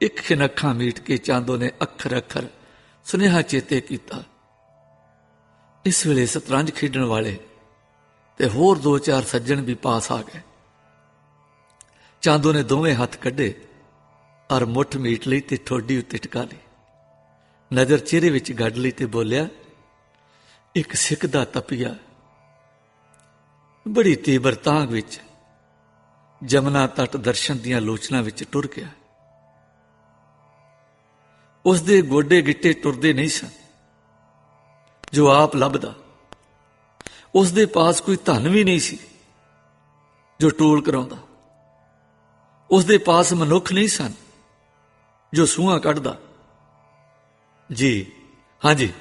ਇੱਕ ਖਿਨ ਅੱਖਾਂ ਮੀਟ ਕੇ ਚਾਂਦੋ ਨੇ ਅੱਖਰ ਅੱਖਰ ਸੁਨੇਹਾ ਚੇਤੇ ਕੀਤਾ। ਇਸ ਵੇਲੇ ਸਤਰੰਜ ਖੇਡਣ ਵਾਲੇ ਤੇ ਹੋਰ ਦੋ ਚਾਰ ਸੱਜਣ ਵੀ ਪਾਸ ਆ ਗਏ। ਚਾਂਦੋ ਨੇ ਦੋਵੇਂ ਹੱਥ ਕੱਢੇ ਔਰ ਮੁੱਠ ਮੀਟ ਲਈ ਤੇ ਠੋਡੀ ਉੱਤੇ ਟਿਕਾ ਲਈ। ਨਜ਼ਰ ਚਿਹਰੇ ਵਿੱਚ ਗੱਡ ਲਈ ਤੇ ਬੋਲਿਆ, ਇੱਕ ਸਿੱਖ ਦਾ ਤਪੀਆ। ਬੜੀ ਤੀਬਰ ਤਾਂਗ ਵਿੱਚ ਜਮਨਾ ਤਟ ਦਰਸ਼ਨ ਦੀਆਂ ਲੋਚਨਾ ਵਿੱਚ ਟੁਰ ਗਿਆ। ਉਸ ਦੇ ਗੋਡੇ ਗਿੱਟੇ ਟੁਰਦੇ ਨਹੀਂ ਸਨ, ਜੋ ਆਪ ਲੱਭਦਾ। ਉਸ ਦੇ ਪਾਸ ਕੋਈ ਧਨ ਵੀ ਨਹੀਂ ਸੀ, ਜੋ ਟੋਲ ਕਰਾਉਂਦਾ। ਉਸ ਦੇ ਪਾਸ ਮਨੁੱਖ ਨਹੀਂ ਸਨ, ਜੋ ਸੂਹਾਂ ਕੱਢਦਾ। ਜੀ, ਹਾਂਜੀ,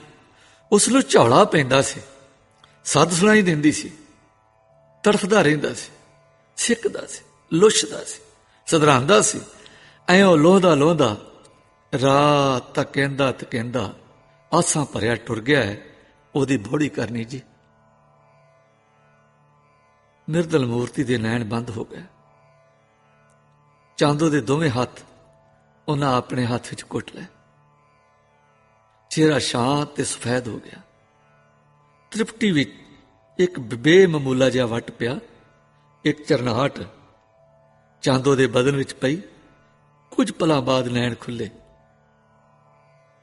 ਉਸ ਨੂੰ ਝੌਲਾ ਪੈਂਦਾ ਸੀ, ਸੱਦ ਸੁਣਾਈ ਦਿੰਦੀ ਸੀ, ਤੜਫਦਾ ਰਹਿੰਦਾ ਸੀ, ਸਿੱਕਦਾ ਸੀ, ਲੁੱਛਦਾ ਸੀ ਸਦਰਾਂਦਾ ਸੀ, ਐਂ ਉਹ ਲੋਹਦਾ ਲੋਹਦਾ ਰਾਤ ਤੱਕ ਕਹਿੰਦਾ ਆਸਾਂ ਭਰਿਆ ਟੁਰ ਗਿਆ ਹੈ, ਉਹਦੀ ਬੋੜੀ ਕਰਨੀ ਜੀ। ਨਿਰਦਲ ਮੂਰਤੀ ਦੇ ਨੈਣ ਬੰਦ ਹੋ ਗਏ। ਚਾਂਦੋ ਦੇ ਦੋਵੇਂ ਹੱਥ ਉਹਨਾਂ ਆਪਣੇ ਹੱਥ ਵਿੱਚ ਕੁੱਟ ਲਏ। ਚਿਹਰਾ ਸ਼ਾਂਤ ਤੇ ਸਫੈਦ ਹੋ ਗਿਆ। ਤ੍ਰਿਪਟੀ ਵਿੱਚ ਇੱਕ ਬੇਮਮੂਲਾ ਜਿਹਾ ਵਟ ਪਿਆ। ਇੱਕ ਚਰਨਾਹਟ ਚਾਂਦੋ ਦੇ ਬਦਨ ਵਿੱਚ ਪਈ। ਕੁਝ ਪਲਾਂ ਬਾਅਦ ਨੈਣ ਖੁੱਲੇ।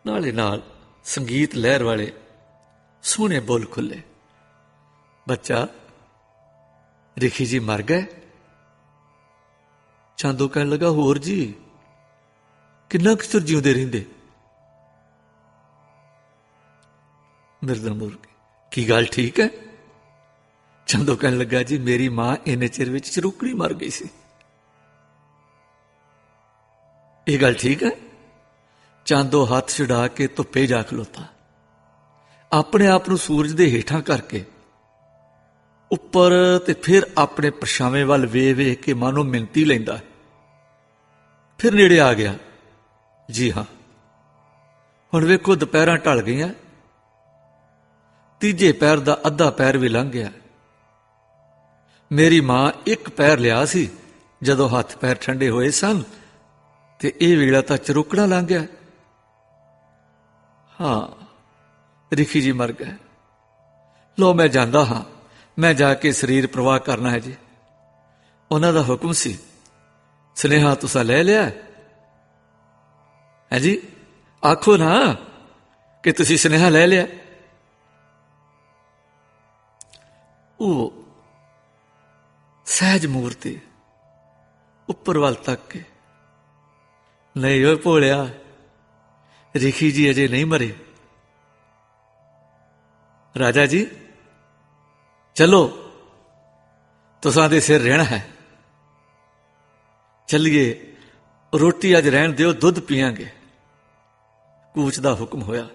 ਨਾਲੇ ਨਾਲ ਸੰਗੀਤ ਲਹਿਰ ਵਾਲੇ ਸੋਹਣੇ ਬੋਲ ਖੁੱਲੇ। ਬੱਚਾ, ਰਿਖੀ ਜੀ ਮਰ ਗਏ। ਚਾਂਦੋ ਕਹਿਣ ਲੱਗਾ, ਹੋਰ ਜੀ, ਕਿੰਨਾ ਕੁ ਚਿਰ ਜਿਉਂਦੇ ਰਹਿੰਦੇ? ਮਿਰਦਨ ਮੁਰਗ, ਕੀ ਗੱਲ ਠੀਕ ਹੈ? ਚੰਦੋ ਕਹਿਣ ਲੱਗਾ, ਜੀ, ਮੇਰੀ ਮਾਂ ਇੰਨੇ ਚਿਰ ਵਿੱਚ ਚਰੂਕੜੀ ਮਰ ਗਈ ਸੀ। ਇਹ ਗੱਲ ਠੀਕ ਹੈ? ਚਾਂਦੋ ਹੱਥ ਛੁਡਾ ਕੇ ਧੁੱਪੇ ਜਾ ਖਲੋਤਾ। ਆਪਣੇ ਆਪ ਨੂੰ ਸੂਰਜ ਦੇ ਹੇਠਾਂ ਕਰਕੇ ਉੱਪਰ ਤੇ ਫਿਰ ਆਪਣੇ ਪਰਛਾਵੇਂ ਵੱਲ ਵੇ ਵੇਖ ਕੇ ਮਾਨੋ ਮਿੰਤੀ ਲੈਂਦਾ। ਫਿਰ ਨੇੜੇ ਆ ਗਿਆ। ਜੀ ਹਾਂ। ਹੁਣ ਵੇਖੋ ਦੁਪਹਿਰਾਂ ਢਲ ਗਈਆਂ। ਤੀਜੇ ਪੈਰ ਦਾ ਅੱਧਾ ਪੈਰ ਵੀ ਲੰਘ ਗਿਆ। ਮੇਰੀ ਮਾਂ ਇੱਕ ਪੈਰ ਲਿਆ ਸੀ, ਜਦੋਂ ਹੱਥ ਪੈਰ ਠੰਡੇ ਹੋਏ ਸਨ, ਤੇ ਇਹ ਵੇਲਾ ਤਾਂ ਚਰੁਕੜਾ ਲੰਘ ਗਿਆ। ਹਾਂ, ਰਿਖੀ ਜੀ ਮਰ ਗਏ। ਲੋ ਮੈਂ ਜਾਂਦਾ ਹਾਂ। ਮੈਂ ਜਾ ਕੇ ਸਰੀਰ ਪ੍ਰਵਾਹ ਕਰਨਾ ਹੈ ਜੀ। ਉਹਨਾਂ ਦਾ ਹੁਕਮ ਸੀ, ਸੁਨੇਹਾ ਤੁਸੀਂ ਲੈ ਲਿਆ ਹੈ ਜੀ, ਆਖੋ ਨਾ ਕਿ ਤੁਸੀਂ ਸੁਨੇਹਾ ਲੈ ਲਿਆ। ਉਹ ਸਹਿਜ ਮੂਰਤੀ ਉੱਪਰ ਵੱਲ ਤੱਕ ਕੇ, ਨਹੀਂ ਓਏ ਭੋਲਿਆ। ਰਿਖੀ ਜੀ ਅਜੇ ਨਹੀਂ ਮਰੇ। ਰਾਜਾ ਜੀ, ਚਲੋ, ਤੁਸਾਂ ਦੇ ਸਿਰ ਰਹਿਣਾ ਹੈ। ਚੱਲੀਏ, ਰੋਟੀ ਅੱਜ ਰਹਿਣ ਦਿਓ, ਦੁੱਧ ਪੀਾਂਗੇ ਕੂਚ ਦਾ ਹੁਕਮ ਹੋਇਆ।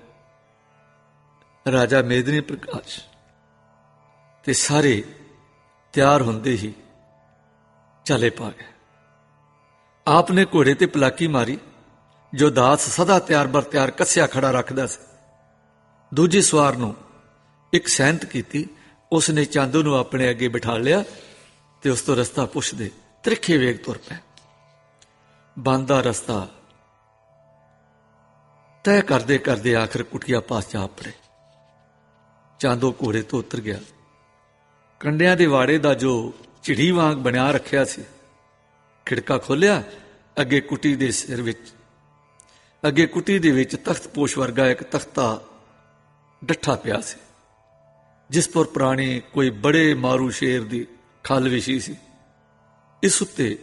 ਰਾਜਾ ਮੇਦਨੀ ਪ੍ਰਕਾਸ਼ ਤੇ ਸਾਰੇ ਤਿਆਰ ਹੁੰਦੇ ਹੀ ਚਲੇ ਪਾ ਗਏ। ਆਪਨੇ ਘੋੜੇ ਤੇ ਪਲਾਕੀ ਮਾਰੀ। ਜੋ ਦਾਸ ਸਦਾ ਤਿਆਰ ਬਰ ਤਿਆਰ ਕੱਸਿਆ ਖੜਾ ਰੱਖਦਾ ਸੀ। ਦੂਜੇ ਸਵਾਰ ਨੂੰ ਇੱਕ ਸਹਿਮਤ ਕੀਤੀ ਉਸ ਨੇ ਚਾਂਦੂ ਨੂੰ ਆਪਣੇ ਅੱਗੇ ਬਿਠਾ ਲਿਆ ਤੇ ਉਸ ਤੋਂ ਰਸਤਾ ਪੁੱਛਦੇ, ਤ੍ਰਿਖੇ ਵੇਗ ਤੁਰ ਪਏ ਬੰਦਾ ਰਸਤਾ ਤੈਅ ਕਰਦੇ ਕਰਦੇ ਆਖਰ ਕੁਟਿਆ ਪਾਸ ਜਾ ਪੜੇ ਚਾਂਦੋ ਘੋੜੇ ਤੋਂ ਉਤਰ ਗਿਆ। ਕੰਡਿਆਂ ਦੇ ਵਾੜੇ ਦਾ ਜੋ ਝਿੜੀ ਵਾਂਗ ਬਣਿਆ ਰੱਖਿਆ ਸੀ, ਖਿੜਕਾ ਖੋਲਿਆ ਅੱਗੇ ਕੁਟੀ ਦੇ ਸਿਰ ਵਿੱਚ ਅੱਗੇ ਕੁਟੀ ਦੇ ਵਿੱਚ ਤਖਤ ਪੋਸ਼ ਵਰਗਾ ਇੱਕ ਤਖਤਾ ਡੱਠਾ ਪਿਆ ਸੀ, ਜਿਸ ਪਰ ਪ੍ਰਾਣੀ ਕੋਈ ਬੜੇ ਮਾਰੂ ਸ਼ੇਰ ਦੀ ਖਲ ਵਿਸ਼ੀ ਸੀ। ਇਸ ਉੱਤੇ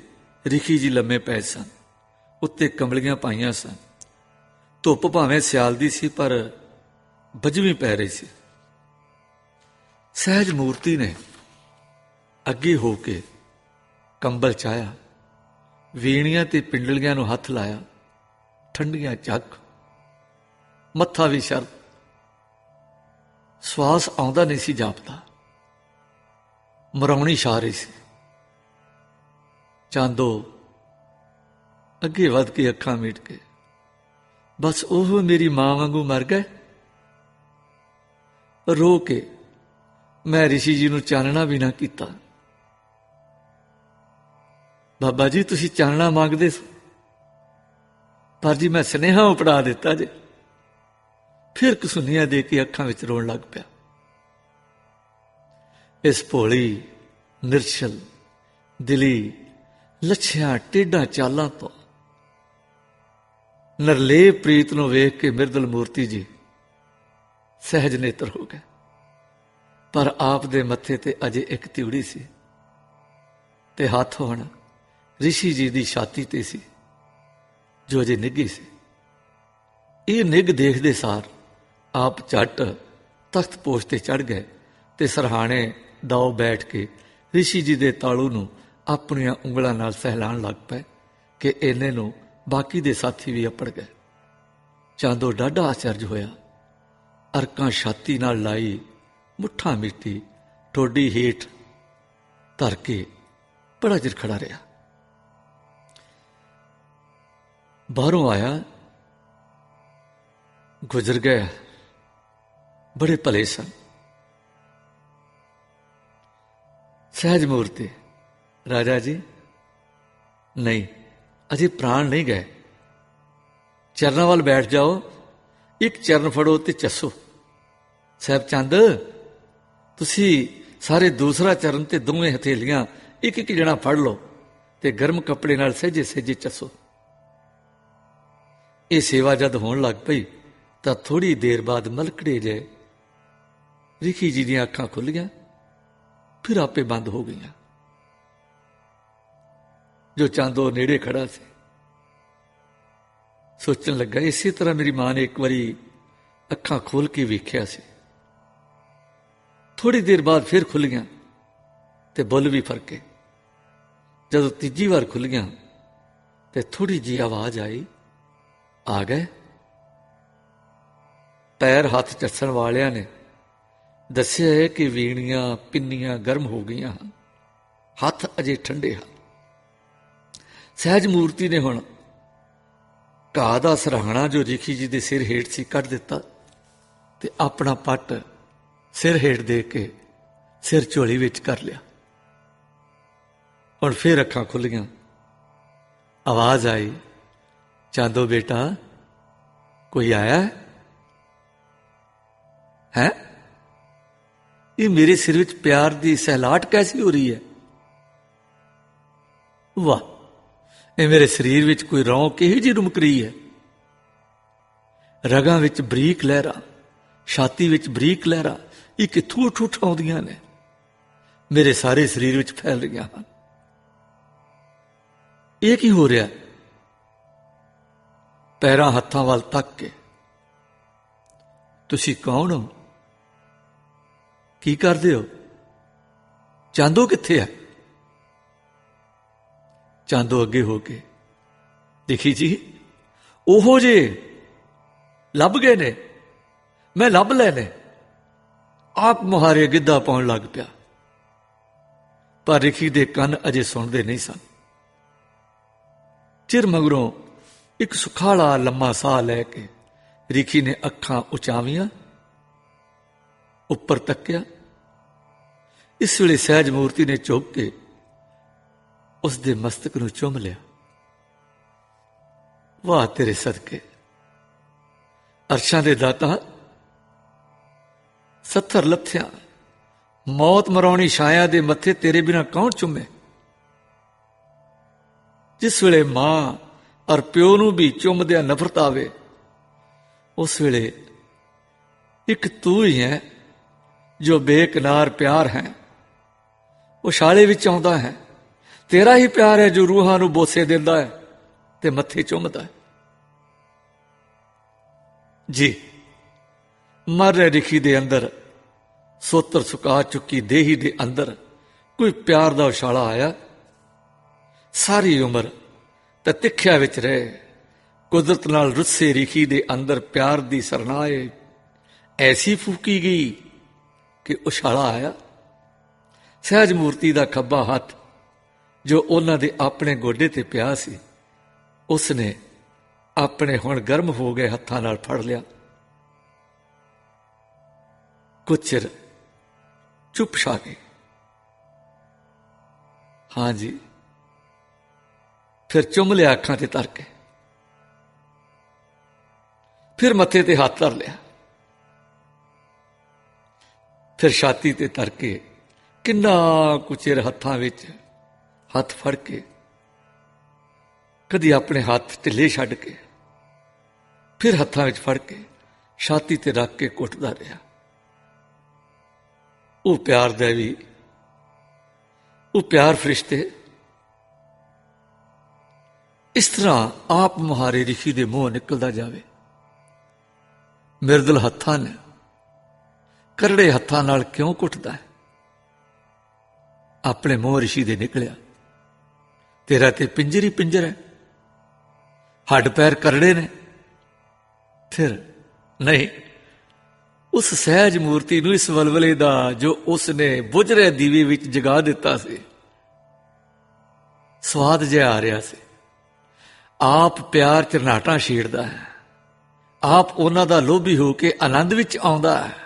ਰਿਖੀ ਜੀ ਲੰਮੇ ਪਏ ਸਨ, ਉੱਤੇ ਕੰਬਲੀਆਂ ਪਾਈਆਂ ਸਨ। ਧੁੱਪ ਭਾਵੇਂ ਸਿਆਲ ਦੀ ਸੀ, ਪਰ ਬਜਵੀਂ ਪੈ ਰਹੀ ਸੀ। ਸਹਿਜ ਮੂਰਤੀ ਨੇ ਅੱਗੇ ਹੋ ਕੇ ਕੰਬਲ ਚਾਇਆ ਵੀਣੀਆਂ ਤੇ ਪਿੰਡਲੀਆਂ ਨੂੰ ਹੱਥ ਲਾਇਆ। ਠੰਡੀਆਂ ਚੱਕ ਮੱਥਾ ਵੀ ਸ਼ਰ ਸਵਾਸ ਆਉਂਦਾ ਨਹੀਂ ਸੀ ਜਾਪਦਾ। ਮਰਾਉਣੀ ਛਾ ਰਹੀ ਸੀ। ਚਾਂਦੋ ਅੱਗੇ ਵੱਧ ਕੇ ਅੱਖਾਂ ਮੀਟ ਕੇ, ਬਸ ਉਹ ਮੇਰੀ ਮਾਂ ਵਾਂਗੂ ਮਰ ਗਏ? ਰੋ ਕੇ ਮੈਂ ਰਿਸ਼ੀ ਜੀ ਨੂੰ ਚਾਨਣਾ ਵੀ ਨਾ ਕੀਤਾ। ਬਾਬਾ ਜੀ, ਤੁਸੀਂ ਚਾਨਣਾ ਮੰਗਦੇ ਸੀ? ਪਰ ਜੀ ਮੈਂ ਸਨੇਹਾ ਉਪੜਾ ਦਿੱਤਾ ਜੇ। ਫਿਰ ਕਸੁੰਨੀਆਂ ਦੇ ਕੇ ਅੱਖਾਂ ਵਿੱਚ ਰੋਣ ਲੱਗ ਪਿਆ। ਇਸ ਭੋਲੀ ਨਿਰਛਲ ਦਿਲੀ, ਲੱਛਿਆ ਟੇਡਾ ਚਾਲਾਂ ਤੋਂ ਨਰਲੇ ਪ੍ਰੀਤ ਨੂੰ ਵੇਖ ਕੇ ਮਿਰਦਲ ਮੂਰਤੀ ਜੀ ਸਹਿਜ ਨੇਤਰ ਹੋ ਗਏ। ਪਰ ਆਪ ਦੇ ਮੱਥੇ ਤੇ ਅਜੇ ਇੱਕ ਤਿਉੜੀ ਸੀ ਤੇ ਹੱਥ ਹੁਣ ਰਿਸ਼ੀ ਜੀ ਦੀ ਛਾਤੀ ਤੇ ਸੀ। ਜੋ ਅਜੇ ਨਿੱਗੀ ਸੀ। ਇਹ ਨਿੱਗ ਦੇਖਦੇ ਸਾਰ ਆਪ ਝੱਟ ਤਖਤ ਪੋਸ਼ ਤੇ ਚੜ ਗਏ ਤੇ ਸਰਹਾਣੇ ਦਾਉ ਬੈਠ ਕੇ ਰਿਸ਼ੀ ਜੀ ਦੇ ਤਾਲੂ ਨੂੰ ਆਪਣੀਆਂ ਉਂਗਲਾਂ ਨਾਲ ਸਹਿਲਾਣ ਲੱਗ ਪਏ ਕਿ ਇਹਨੇ ਨੂੰ ਬਾਕੀ ਦੇ ਸਾਥੀ ਵੀ ਅਪੜ ਗਏ। ਚਾਂਦੋ ਡਾਢਾ ਆਚਰਜ ਹੋਇਆ। ਅਰਕਾਂ ਛਾਤੀ ਨਾਲ ਲਾਈ ਮੁੱਠਾ ਮਿੱਟੀ, ਠੋਡੀ ਹੀਠ ਧਰ ਕੇ ਬੜਾ ਚਿਰ ਖੜਾ ਰਿਹਾ। ਬਾਹਰੋਂ ਆਇਆ, ਗੁਜ਼ਰ ਗਿਆ। ਬੜੇ ਭਲੇ ਸਨ। ਸਹਿਜ ਮੂਰਤੀ। ਰਾਜਾ ਜੀ, ਨਹੀਂ, ਅਜੇ ਪ੍ਰਾਣ ਨਹੀਂ ਗਏ। ਚਰਨਾਂ ਵੱਲ ਬੈਠ ਜਾਓ, ਇੱਕ ਚਰਨ ਫੜੋ ਤੇ ਚੱਸੋ। ਸਾਹਿਬ ਚੰਦ, ਤੁਸੀਂ ਸਾਰੇ ਦੂਸਰਾ ਚਰਨ ਤੇ ਦੋਵੇਂ ਹਥੇਲੀਆਂ ਇੱਕ ਇੱਕ ਜਣਾ ਫੜ ਲਓ ਤੇ ਗਰਮ ਕੱਪੜੇ ਨਾਲ ਸਹਿਜੇ ਸਹਿਜੇ ਚੱਸੋ। ਇਹ ਸੇਵਾ ਜਦ ਹੋਣ ਲੱਗ ਪਈ, ਤਾਂ ਥੋੜੀ ਦੇਰ ਬਾਅਦ ਮਲਕੜੇ ਜੇ ਰਿਖੀ ਜੀ ਦੀਆਂ ਅੱਖਾਂ ਖੁੱਲ ਗਈਆਂ ਫਿਰ ਆਪੇ ਬੰਦ ਹੋ ਗਈਆਂ। ਜੋ ਚਾਂਦੋ ਨੇੜੇ ਖੜਾ ਸੀ, ਸੋਚਣ ਲੱਗਾ, ਇਸੇ ਤਰ੍ਹਾਂ ਮੇਰੀ ਮਾਂ ਨੇ ਇੱਕ ਵਾਰੀ ਅੱਖਾਂ ਖੋਲ ਕੇ ਵੇਖਿਆ ਸੀ। ਥੋੜੀ ਦੇਰ ਬਾਅਦ ਫਿਰ ਖੁੱਲੀਆਂ ਤੇ ਬੁੱਲ ਵੀ ਫਰਕੇ ਜਦੋਂ ਤੀਜੀ ਵਾਰ ਖੁੱਲੀਆਂ ਤੇ ਥੋੜੀ ਜੀ ਆਵਾਜ਼ ਆਈ ਆ ਗਏ? ਪੈਰ ਹੱਥ ਚੱਸਣ ਵਾਲਿਆਂ ਨੇ ਦੱਸਿਆ ਹੈ ਕਿ ਵੀਣੀਆਂ ਪਿੰਨੀਆਂ ਗਰਮ ਹੋ ਗਈਆਂ ਹਨ। ਹੱਥ ਅਜੇ ਠੰਡੇ ਹਨ। ਸਹਿਜ ਮੂਰਤੀ ਨੇ ਹੁਣ ਘਾਹ ਦਾ ਸਰਹਾਣਾ ਜੋ ਰਿਖੀ ਜੀ ਦੇ ਸਿਰ ਹੇਠ ਸੀ ਕੱਢ ਦਿੱਤਾ ਤੇ ਆਪਣਾ ਪੱਟ ਸਿਰ ਹੇਠ ਦੇ ਕੇ ਸਿਰ ਝੋਲੀ ਵਿੱਚ ਕਰ ਲਿਆ। ਹੁਣ ਫਿਰ ਅੱਖਾਂ ਖੁੱਲੀਆਂ ਆਵਾਜ਼ ਆਈ ਚਾਂਦੋ ਬੇਟਾ, ਕੋਈ ਆਇਆ ਹੈ? ਹੈ? ਇਹ ਮੇਰੇ ਸਿਰ ਵਿੱਚ ਪਿਆਰ ਦੀ ਸਹਿਲਾਟ ਕੈਸੀ ਹੋ ਰਹੀ ਹੈ? ਵਾਹ, ਇਹ ਮੇਰੇ ਸਰੀਰ ਵਿੱਚ ਕੋਈ ਰੌਂ ਕਿਹੋ ਜਿਹੀ ਰੁਮਕ ਰਹੀ ਹੈ? ਰਗਾਂ ਵਿੱਚ ਬਰੀਕ ਲਹਿਰਾਂ, ਛਾਤੀ ਵਿੱਚ ਬਰੀਕ ਲਹਿਰਾਂ, ਇਹ ਕਿੱਥੋਂ ਉੱਠ ਉੱਠ ਆਉਂਦੀਆਂ ਨੇ? ਮੇਰੇ ਸਾਰੇ ਸਰੀਰ ਵਿੱਚ ਫੈਲ ਰਹੀਆਂ ਹਨ। ਇਹ ਕੀ ਹੋ ਰਿਹਾ? ਪੈਰਾਂ ਹੱਥਾਂ ਵੱਲ ਤੱਕ ਕੇ। ਤੁਸੀਂ ਕੌਣ ਹੋ? ਕੀ ਕਰਦੇ ਹੋ? ਚਾਂਦੋ ਕਿੱਥੇ ਹੈ? ਚਾਂਦੋ ਅੱਗੇ ਹੋ ਕੇ। ਦੇਖੀ ਜੀ, ਉਹੋ ਜੇ ਲੱਭ ਗਏ ਨੇ। ਮੈਂ ਲੱਭ ਲੈ ਨੇ। ਆਪ ਮੁਹਾਰੇ ਗਿੱਧਾ ਪਾਉਣ ਲੱਗ ਪਿਆ। ਪਰ ਰਿਖੀ ਦੇ ਕੰਨ ਅਜੇ ਸੁਣਦੇ ਨਹੀਂ ਸਨ। ਚਿਰ ਮਗਰੋਂ ਇੱਕ ਸੁਖਾਲਾ ਲੰਮਾ ਸਾਹ ਲੈ ਕੇ ਰਿਖੀ ਨੇ ਅੱਖਾਂ ਉਚਾਵੀਆਂ, ਉੱਪਰ ਤੱਕਿਆ। ਇਸ ਵੇਲੇ ਸਹਿਜ ਮੂਰਤੀ ਨੇ ਝੁਕ ਕੇ ਉਸ ਦੇ ਮਸਤਕ ਨੂੰ ਚੁੰਮ ਲਿਆ। ਵਾਹ ਤੇਰੇ ਸਦਕੇ। ਅਰਸ਼ਾਂ ਦੇ ਦਾਤਾ, ਸੱਥਰ ਲੱਥਿਆ। ਮੌਤ ਮਰਾਉਣੀ ਛਾਇਆ ਦੇ ਮੱਥੇ ਤੇਰੇ ਬਿਨਾ ਕੌਣ ਚੁੰਮੇ? ਜਿਸ ਵੇਲੇ ਮਾਂ ਔਰ ਪਿਓ ਨੂੰ ਵੀ ਚੁੰਮਦਿਆਂ ਨਫ਼ਰਤ ਆਵੇ, ਉਸ ਵੇਲੇ ਇੱਕ ਤੂੰ ਹੀ ਹੈ ਜੋ ਬੇਕਨਾਰ ਪਿਆਰ ਹੈ। ਉਹ ਵਿੱਚ ਆਉਂਦਾ ਹੈ। ਤੇਰਾ ਹੀ ਪਿਆਰ ਹੈ ਜੋ ਰੂਹਾਂ ਨੂੰ ਬੋਸੇ ਦਿੰਦਾ ਹੈ ਤੇ ਮੱਥੇ ਚੁੰਮਦਾ ਹੈ। ਜੀ, ਮਰ ਰਹੇ ਰਿਖੀ ਦੇ ਅੰਦਰ, ਸੋਤਰ ਸੁਕਾ ਚੁੱਕੀ ਦੇਹੀ ਦੇ ਅੰਦਰ ਕੋਈ ਪਿਆਰ ਦਾ ਉਛਾਲਾ ਆਇਆ? ਸਾਰੀ ਉਮਰ ਤਾਂ ਤਿੱਖਿਆ ਵਿੱਚ ਰਹੇ। ਕੁਦਰਤ ਨਾਲ ਰੁੱਸੇ ਰਿਖੀ ਦੇ ਅੰਦਰ ਪਿਆਰ ਦੀ ਸਰਨਾਏ। ਐਸੀ ਫੂਕੀ ਗਈ ਕਿ ਉਛਾਲਾ ਆਇਆ। ਸਹਿਜ ਮੂਰਤੀ ਦਾ ਖੱਬਾ ਹੱਥ, ਜੋ ਉਹਨਾਂ ਦੇ ਆਪਣੇ ਗੋਡੇ ਤੇ ਪਿਆ ਸੀ ਉਸ ਨੇ ਆਪਣੇ ਹੁਣ ਗਰਮ ਹੋ ਗਏ ਹੱਥਾਂ ਨਾਲ ਫੜ ਲਿਆ। ਕੁਛ ਚਿਰ ਚੁੱਪ ਛਾ ਗਈ ਹਾਂਜੀ ਫਿਰ ਚੁੰਮ ਲਿਆ ਅੱਖਾਂ ਤੇ ਤਰ ਕੇ ਫਿਰ ਮੱਥੇ ਤੇ ਹੱਥ ਧਰ ਲਿਆ। ਫਿਰ ਛਾਤੀ ਤੇ ਧਰ ਕੇ ਕਿੰਨਾ ਕੁਚਿਰ ਹੱਥਾਂ ਵਿੱਚ ਹੱਥ ਫੜ ਕੇ, ਕਦੀ ਆਪਣੇ ਹੱਥ ਢਿੱਲੇ ਛੱਡ ਕੇ, ਫਿਰ ਹੱਥਾਂ ਵਿੱਚ ਫੜ ਕੇ ਛਾਤੀ ਤੇ ਰੱਖ ਕੇ ਕੁੱਟਦਾ ਰਿਹਾ। ਉਹ ਪਿਆਰ ਦੇਵੀ ਉਹ ਪਿਆਰ ਫਰਿਸ਼ਤੇ ਇਸ ਤਰ੍ਹਾਂ ਆਪ ਮੁਹਾਰੇ ਰਿਸ਼ੀ ਦੇ ਮੂੰਹ ਨਿਕਲਦਾ ਜਾਵੇ। ਮਿਰਦਲ ਹੱਥਾਂ ਨੇ ਕਰੜੇ ਹੱਥਾਂ ਨਾਲ ਕਿਉਂ ਕੁੱਟਦਾ ਹੈ? ਆਪਣੇ ਮੂੰਹ ਰਿਸ਼ੀ ਦੇ ਨਿਕਲਿਆ। ਤੇਰਾ ਤੇ ਪਿੰਜਰ ਹੀ ਪਿੰਜਰ ਹੈ। ਹੱਡ ਪੈਰ ਕਰੜੇ ਨੇ। ਫਿਰ ਨਹੀਂ, ਉਸ ਸਹਿਜ ਮੂਰਤੀ ਨੂੰ ਇਸ ਵਲਵਲੇ ਦਾ ਜੋ ਉਸ ਨੇ ਬੁਝ ਰਹੇ ਦੀਵੇ ਵਿੱਚ ਜਗਾ ਦਿੱਤਾ ਸੀ, ਸਵਾਦ ਜਿਹਾ ਆ ਰਿਹਾ ਸੀ। ਆਪ ਪਿਆਰ ਚਰਨਾਟਾ ਛੇੜਦਾ ਹੈ। ਆਪ ਉਹਨਾਂ ਦਾ ਲੋਭੀ ਹੋ ਕੇ ਆਨੰਦ ਵਿੱਚ ਆਉਂਦਾ ਹੈ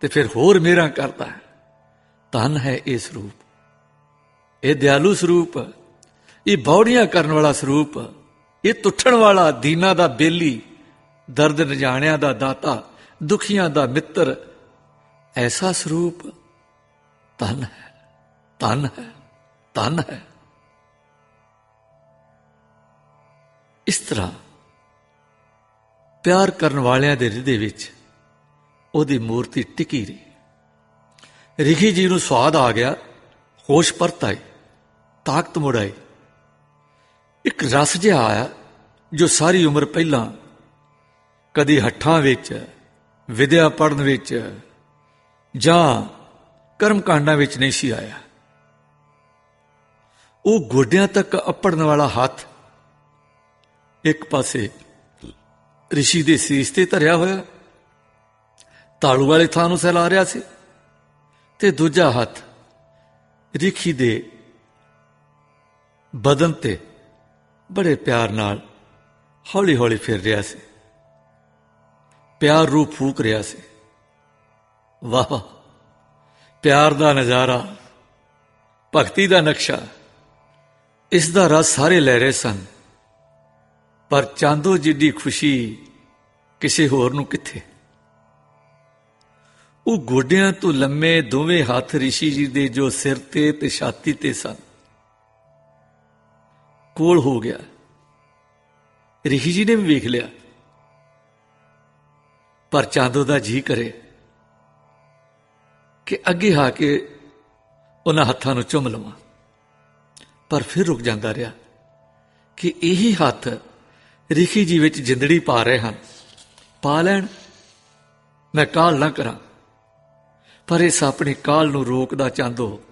ਤੇ ਫਿਰ ਹੋਰ ਮੇਰਾ ਕਰਦਾ ਹੈ। ਧਨ ਹੈ ਇਹ ਸਰੂਪ। ਇਹ ਦਿਆਲੂ ਸਰੂਪ। ਇਹ ਬੌੜੀਆਂ ਕਰਨ ਵਾਲਾ ਸਰੂਪ। ਇਹ ਤੁੱਠਣ ਵਾਲਾ ਦੀਨਾ ਦਾ ਬੇਲੀ। ਦਰਦ ਨਜਾਣਿਆਂ ਦਾ ਦਾਤਾ। ਦੁਖੀਆਂ ਦਾ ਮਿੱਤਰ। ਐਸਾ ਸਰੂਪ। ਧਨ ਹੈ। ਧਨ ਹੈ। ਧਨ ਹੈ। ਇਸ ਤਰ੍ਹਾਂ ਪਿਆਰ ਕਰਨ ਵਾਲਿਆਂ ਦੇ ਹਿਰਦੇ ਵਿੱਚ ਉਹਦੀ ਮੂਰਤੀ ਟਿਕੀ ਰਹੀ। ਰਿਖੀ ਜੀ ਨੂੰ ਸਵਾਦ ਆ ਗਿਆ, ਹੋਸ਼ ਪਰਤ ਆਈ ਤਾਕਤ ਮੁੜ ਆਈ। ਇੱਕ ਰਸ ਜਿਹਾ ਆਇਆ ਜੋ ਸਾਰੀ ਉਮਰ ਪਹਿਲਾਂ ਕਦੀ ਹੱਠਾਂ ਵਿੱਚ, ਵਿਦਿਆ ਪੜਨ ਵਿੱਚ ਜਾਂ ਕਰਮ ਕਾਂਡਾਂ ਵਿੱਚ ਨਹੀਂ ਸੀ ਆਇਆ। ਉਹ ਗੋਡਿਆਂ ਤੱਕ ਅਪੜਨ ਵਾਲਾ ਹੱਥ ਇੱਕ ਪਾਸੇ ਰਿਸ਼ੀ ਦੇ ਸੀਸ ਤੇ ਧਰਿਆ ਹੋਇਆ, ਤਾਲੂ ਵਾਲੇ ਥਾਂ ਨੂੰ ਸਹਿਲਾ ਰਿਹਾ ਸੀ ਤੇ ਦੂਜਾ ਹੱਥ ਰਿਖੀ ਦੇ ਬਦਨ ਤੇ ਬੜੇ ਪਿਆਰ ਨਾਲ ਹੌਲੀ ਹੌਲੀ ਫਿਰ ਰਿਹਾ ਸੀ। ਪਿਆਰ ਰੂਪ ਫੂਕ ਰਿਹਾ ਸੀ। ਵਾਹ ਵਾਹ, ਪਿਆਰ ਦਾ ਨਜ਼ਾਰਾ, ਭਗਤੀ ਦਾ ਨਕਸ਼ਾ, ਇਸ ਦਾ ਰਸ ਸਾਰੇ ਲੈ ਰਹੇ ਸਨ। ਪਰ ਚਾਂਦੋ ਜਿੱਡੀ ਖੁਸ਼ੀ ਕਿਸੇ ਹੋਰ ਨੂੰ ਕਿੱਥੇ ਉਹ ਗੋਡਿਆਂ ਤੋਂ ਲੰਮੇ ਦੋਵੇਂ ਹੱਥ ઋષਿ ਜੀ ਦੇ ਜੋ ਸਿਰ ਤੇ ਤੇ ਛਾਤੀ ਤੇ ਸਨ ਕੋਲ ਹੋ ਗਿਆ ઋષਿ ਜੀ ਨੇ ਵੀ ਵੇਖ ਲਿਆ ਪਰ ਚਾਂਦੋ ਦਾ ਜੀ ਕਰੇ ਕਿ ਅੱਗੇ ਆ ਕੇ ਉਹਨਾਂ ਹੱਥਾਂ ਨੂੰ ਚੁੰਮ ਲਵਾਂ ਪਰ ਫਿਰ ਰੁਕ ਜਾਂਦਾ ਰਿਹਾ ਕਿ ਇਹੀ ਹੱਥ ਰਿਖੀ ਜੀ ਵਿੱਚ ਜਿੰਦੜੀ ਪਾ ਰਹੇ ਹਨ। ਪਾ ਲੈਣ, ਮੈਂ ਕਾਲ ਨਾ ਕਰਾਂ। ਪਰ ਇਸ ਆਪਣੀ ਕਾਲ ਨੂੰ ਰੋਕਦਾ ਚਾਂਦੋ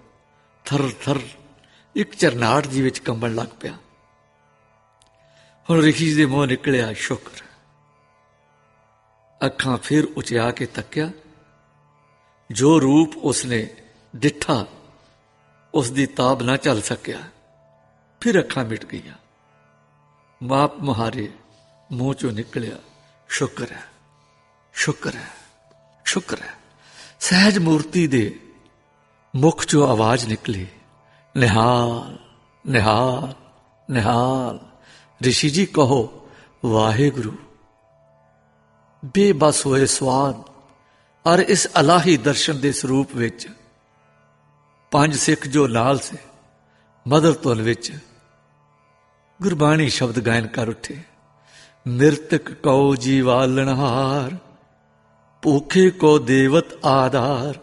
ਥਰ ਥਰ ਇੱਕ ਚਰਨਾਟ ਜੀ ਵਿੱਚ ਕੰਬਣ ਲੱਗ ਪਿਆ। ਹੁਣ ਰਿਖੀ ਜੀ ਦੇ ਮੂੰਹ ਨਿਕਲਿਆ ਸ਼ੁਕਰ। ਅੱਖਾਂ ਫਿਰ ਉਚਿਆ ਕੇ ਤੱਕਿਆ। ਜੋ ਰੂਪ ਉਸਨੇ ਡਿੱਠਾ ਉਸ ਦੀ ਤਾਬ ਨਾ ਚੱਲ ਸਕਿਆ, ਫਿਰ ਅੱਖਾਂ ਮਿਟ ਗਈਆਂ। ਮਾਪ ਮੁਹਾਰੇ ਮੂੰਹ ਚੋਂ ਨਿਕਲਿਆ, ਸ਼ੁਕਰ ਹੈ ਸ਼ੁਕਰ ਹੈ ਸ਼ੁਕਰ ਹੈ। ਸਹਿਜ ਮੂਰਤੀ ਦੇ ਮੁਖ ਚੋਂ ਆਵਾਜ਼ ਨਿਕਲੀ, ਨਿਹਾਲ ਨਿਹਾਲ ਨਿਹਾਲ ઋષਿ ਜੀ ਕਹੋ, ਵਾਹਿਗੁਰੂ, ਬੇਬਸ ਹੋਏ ਸਵਾਦ ਔਰ ਇਸ ਅਲਾਹੀ ਦਰਸ਼ਨ ਦੇ ਸਰੂਪ ਵਿੱਚ ਪੰਜ ਸਿੱਖ ਜੋ ਨਾਲ ਸੇ, ਮਦਰ ਤੁਲ ਵਿੱਚ ਗੁਰਬਾਣੀ ਸ਼ਬਦ ਗਾਇਨ ਕਰ ਉਠੇ। ਨਿਰਤਕ ਕਉ ਜੀਵਾਲਣਹਾਰ ਭੂਖੇ ਕੋ ਦੇਵਤ ਆਧਾਰ,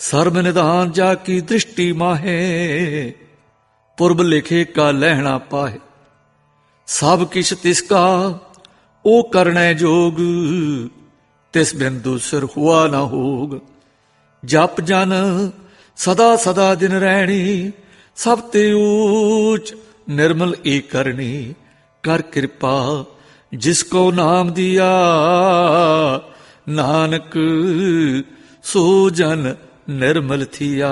ਸਰਬ ਨਿਧਾਨ ਜਾ ਕੀ ਦ੍ਰਿਸ਼ਟੀ ਮਾਹੇ, ਪੁਰਬ ਲਿਖੇ ਕਾ ਲਹਿਣਾ ਪਾਹੇ। ਸਭ ਕਿਛ ਤਿਸ ਕਾ ਉਹ ਕਰਣੈ ਜੋਗ, ਤਿਸ ਬਿੰਦੂ ਸਿਰ ਹੁਆ ਨਾ ਹੋਗ। ਜਪ ਜਨ, ਸਦਾ ਸਦਾ ਦਿਨ ਰਹਿਣੀ, ਸਭ ਤੇ ਊਚ ਨਿਰਮਲ ਏ ਕਰਨੀ ਕਰ ਕਿਰਪਾ ਜਿਸ ਕੋ ਨਾਮ ਦਿਆ ਨਾਨਕ ਸੋ ਜਨ ਨਿਰਮਲ ਥਿਆ